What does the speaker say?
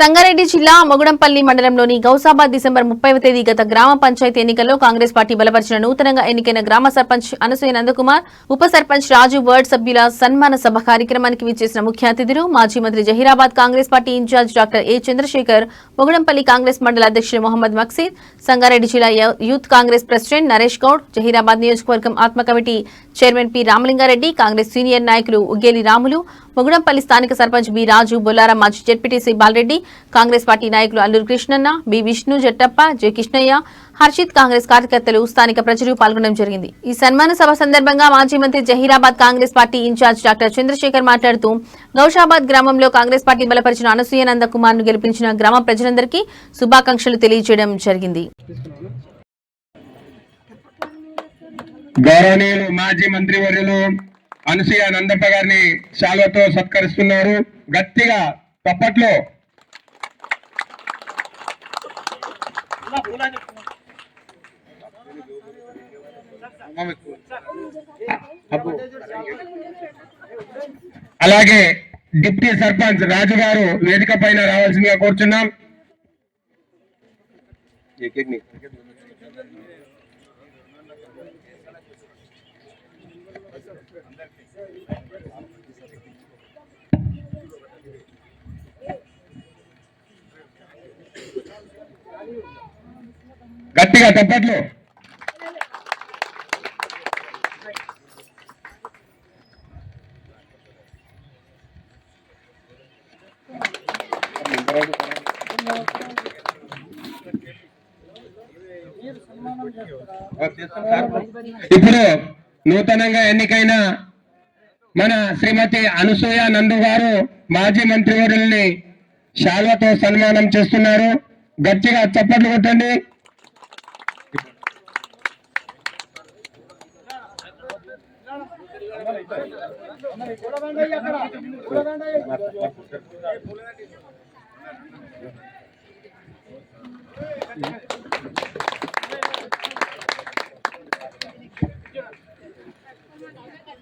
సంగారెడ్డి జిల్లా మొగుడంపల్లి మండలంలోని గౌసాబాద్ డిసెంబర్ ముప్పైవ తేదీ గత గ్రామ పంచాయతీ ఎన్నికల్లో కాంగ్రెస్ పార్టీ బలపరిచిన నూతనంగా ఎన్నికైన గ్రామ సర్పంచ్ అనసూయ నందకుమార్ ఉప సర్పంచ్ రాజు వర్డ్ సభ్యుల సన్మాన సభ కార్యక్రమానికి విచ్చేసిన ముఖ్య అతిథులు మాజీ మంత్రి Zaheerabad Congress party incharge doctor A Chandrashekar Mogudampally Congress మండల అధ్యక్షులు మొహమ్మద్ మక్సీద్ సంగారెడ్డి జిల్లా youth Congress president Naresh Goud Zaheerabad నియోజకవర్గం ఆత్మ committee chairman P Ramalingareddy Congress senior నాయకులు ఉగ్గేలి రాములు మొగుడంపల్లి స్థానిక సర్పంచ్ బి రాజు బొల్లారం మాజీ జడ్పీటీసీ బాలరెడ్డి కాంగ్రెస్ పార్టీ నాయకులు Alluru Krishnanna B Vishnu Jattappa J Krishnaiah Harshit Congress కార్యకర్తలు స్థానిక ప్రజలు పాల్గొనడం జరిగింది. ఈ సన్మాన సభ సందర్భంగా మాజీ మంత్రి Zaheerabad Congress party incharge doctor Chandrashekar మాట్లాడుతూ గౌషాబాద్ గ్రామంలో కాంగ్రెస్ పార్టీ బలపరిచిన అనసూయ నందకుమార్ను గెలిపించిన గ్రామ ప్రజలందరికీ శుభాకాంక్షలు తెలియజేయడం జరిగింది. గౌరవనీయులు మాజీ మంత్రివర్యులు అనసూయ నందప్ప గారిని శాల్వతో సత్కరిస్తున్నారు. గట్టిగా తప్పట్లో అలాగే డిప్యూటీ సర్పంచ్ రాజు గారు వేదిక పైన రావాల్సిందిగా కోరుచున్నాం. గట్టిగా తప్పట్లు. ఇప్పుడు నూతనంగా ఎన్నికైన మన శ్రీమతి అనసూయ నందు గారు మాజీ మంత్రివర్యుల్ని శాల్వతో సన్మానం చేస్తున్నారు. గట్టిగా చప్పట్లు కొట్టండి.